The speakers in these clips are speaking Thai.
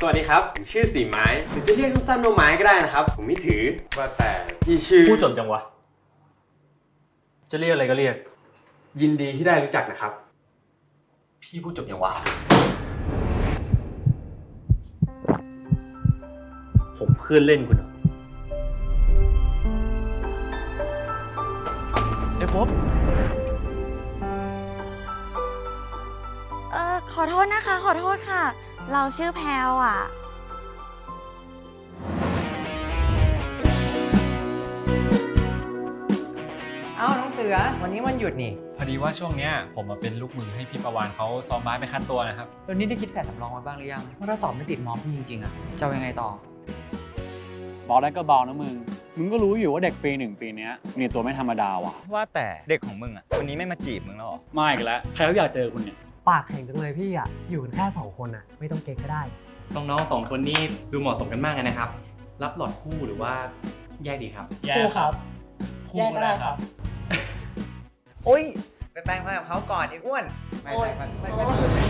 สวัสดีครับผมชื่อสีไม้หรือจะเรียกสั้นๆว่าไม้ก็ได้นะครับ ผมไม่ถือว่าแต่พี่ชื่อพูดจบจังวะ จะเรียกอะไรก็เรียก ยินดีที่ได้รู้จักนะครับ พี่พูดจบยังวะ ผมเพื่อนเล่นคุณเหรอไอ้พบเออขอโทษนะคะ ขอโทษค่ะ เราชื่อแพลวอะ เอ้าน้องเสือ วันนี้วันหยุดนี่พอดีว่าช่วงเนี้ยผมมาเป็นลูกมือให้พี่ประวานเขาซ้อมบาสไปคัดตัวนะครับวันนี้ได้คิดแผนสำรองไว้บ้างหรือยังว่าถ้าสอบไม่ติดมอพี่จริงๆอะจะเอายังไงต่อ บอกได้ก็เบานะมึง มึงก็รู้อยู่ว่าเด็กปีหนึ่งปีเนี้ยเนี่ยตัวไม่ธรรมดาว่ะ ว่าแต่เด็กของมึงอะวันนี้ไม่มาจีบมึงแล้วเหรอมาอีกแล้ว ใครเขาอยากเจอคุณเนี่ย ปากแข็งจังเลยพี่อะ อยู่กันแค่สองคนอะ ไม่ต้องเก่งก็ได้ น้องๆสองคนนี้ดูเหมาะสมกันมากเลยนะครับ รับหลอดคู่หรือว่าแยกดีครับคู่ครับ แยกก็ได้ครับ โอ้ยไปแปลงฟันกับเขาก่อนไอ้อ้วน ไม่ไม่ไม่ไม่ไม่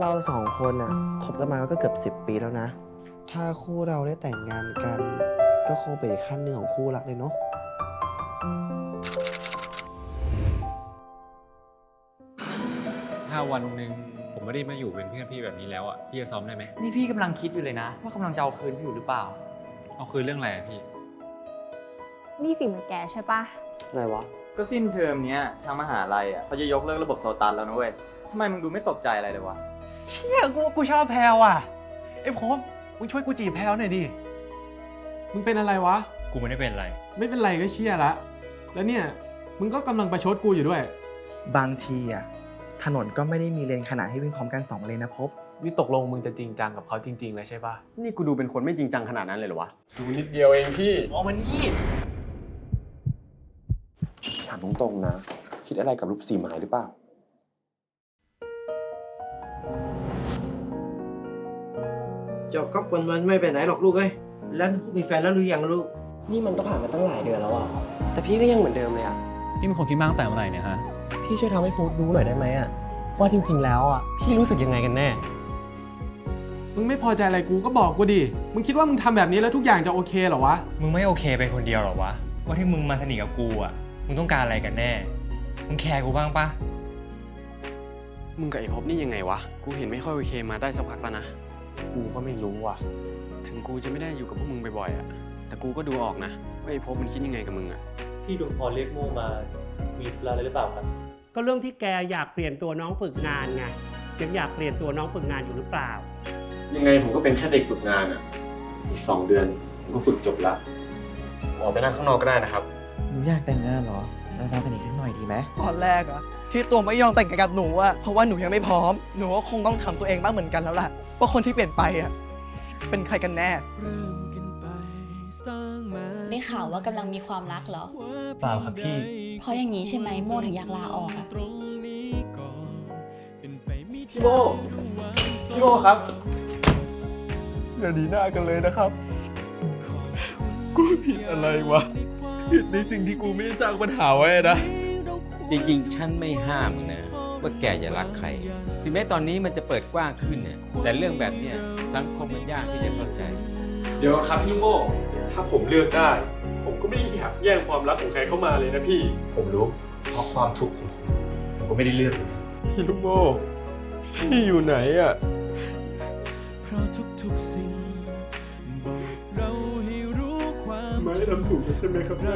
เราสองคนอะคบกันมาก็เกือบสิบปีแล้วนะ ถ้าคู่เราได้แต่งงานกัน ก็คงเป็นอีกขั้นหนึ่งของคู่รักเลยเนาะ วันหนึ่งผมไม่ได้มาอยู่เป็นเพื่อนพี่แบบนี้แล้วอะพี่จะซ้อมได้ไหมนี่พี่กำลังคิดอยู่เลยนะ ว่ากำลังจะเอาคืนพี่อยู่หรือเปล่า เอาคืนเรื่องอะไรอะพี่ นี่ฝีมือแกใช่ปะอะไรวะ ก็สิ้นเทอมเนี้ยทางมหาลัยอะเขาจะยกเลิกระบบโซตัสแล้วนะเว้ยทำไมมึงดูไม่ตกใจอะไรเลยวะ เชี่ยกูว่ากูชอบแพลวอะไอ้พบมึงช่วยกูจีบแพลวหน่อยดิมึงเป็นอะไรวะ กูไม่ได้เป็นอะไร ไม่เป็นไรก็เชี่ยละ แล้วเนี่ย มึงก็กำลังประชดกูอยู่ด้วย บางทีอะ ถนนก็ไม่ได้มีเลนขนาดให้วิ่งพร้อมกันสองเลนนะพบ นี่ตกลงมึงจะจริงจังกับเขาจริงๆเลยใช่ปะนี่กูดูเป็นคนไม่จริงจังขนาดนั้นเลยเหรอวะ ดูนิดเดียวเองพี่มองมันนี่ถามตรงๆนะ คิดอะไรกับรูปสีไม้หรือเปล่า จบก็วันวันไม่ไปไหนหรอกลูกเอ้ย แล้วพวกมีแฟนแล้วหรือยังลูก นี่มันก็ผ่านมาตั้งหลายเดือนแล้วอะแต่พี่ก็ยังเหมือนเดิมเลยอะ นี่มึงคงคิดมากตั้งแต่เมื่อไหร่เนี่ยฮะ พี่ช่วยทำให้พูดรู้หน่อยได้ไหมอะว่าจริง ๆ แล้วอะพี่รู้สึกยังไงกันแน่ มึงไม่พอใจอะไรกูก็บอกกูดิ มึงคิดว่ามึงทำแบบนี้แล้วทุกอย่างจะโอเคเหรอวะ มึงไม่โอเคเป็นคนเดียวหรอวะ ว่าที่มึงมาสนิทกับกูอะ มึงต้องการอะไรกันแน่ มึงแคร์กูบ้างปะมึงกับไอ้พบนี่ยังไงวะ กูเห็นไม่ค่อยโอเคมาได้สักพักแล้วนะ กูก็ไม่รู้ว่ะ ถึงกูจะไม่ได้อยู่กับพวกมึงบ่อยๆอะแต่กูก็ดูออกนะว่าไอ้พบมันคิดยังไงกับมึงอะ พี่ดวงพรเรียกโม่มามีอะไรหรือเปล่าครับ ก็เรื่องที่แกอยากเปลี่ยนตัวน้องฝึกงานไงยังอยากเปลี่ยนตัวน้องฝึกงานอยู่หรือเปล่า ยังไงผมก็เป็นแค่เด็กฝึกงานอะอีกสองเดือนผมก็ฝึกจบละออกไปนั่งข้างนอกก็ได้นะครับ หนูอยากแต่งงานเหรอเราทำกันอีกสักหน่อยดีไหมตอนแรกอะที่ตัวไม่ยอมแต่งงานกับหนูอะเพราะว่าหนูยังไม่พร้อม หนูก็คงต้องทำตัวเองบ้างเหมือนกันแล้วล่ะ ว่าคนที่เปลี่ยนไปอะเป็นใครกันแน่ไได้ข่าวว่ากำลังมีความรักเหรอ เปล่าครับพี่ เพราะอย่างนี้ใช่ไหมโมถึงอยากลาออกอะพี่โบพี่โบครับอย่าดีหน้ากันเลยนะครับ กูผิดอะไรวะผิดในสิ่งที่กูไม่ได้สร้างปัญหาไว้นะ จริงๆ ฉันไม่ห้ามนะ ว่าแกจะรักใคร ถึงแม้ตอนนี้มันจะเปิดกว้างขึ้นเนี่ย แต่เรื่องแบบเนี้ยสังคมมันยากที่จะเข้าใจ เดี๋ยวครับพี่โบ ถ้าผมเลือกได้ ผมก็ไม่ได้อยากแย่งความรักของใครเข้ามาเลยนะพี่ ผมรู้เพราะความทุกข์ของผมผมก็ไม่ได้เลือกพี่ลูกโบพี่อยู่ไหนอะไม่ทำถูกใช่ไหมครับแม่